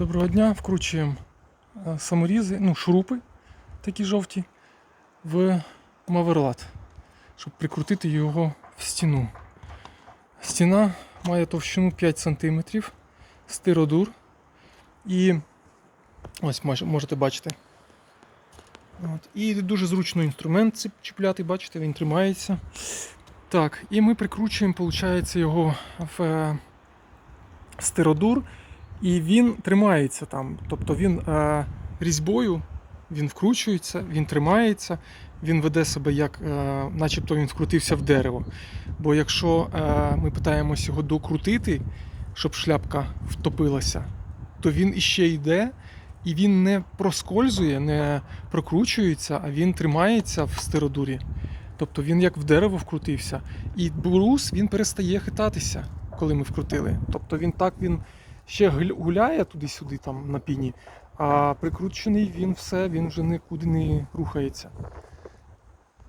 Доброго дня. Вкручуємо е, саморізи, ну, шурупи такі жовті в маверлат, щоб прикрутити його в стіну. Стіна має товщину 5 см, стиродур. І ось можете бачити. От. І дуже зручно інструмент чіпляти, бачите, він тримається. Так, і ми прикручуємо, виходить, його в е, стиродур. І він тримається там. Тобто він е, різьбою він вкручується, він тримається, він веде себе як, е, начебто він вкрутився в дерево. Бо якщо е, ми питаємось його докрутити, щоб шляпка втопилася, то він іще йде, і він не проскользує, не прокручується, а він тримається в стиродурі. Тобто він як в дерево вкрутився. І брус він перестає хитатися, коли ми вкрутили. Тобто він так він ще гуляє туди-сюди там на піні, а прикручений він все, він вже нікуди не рухається.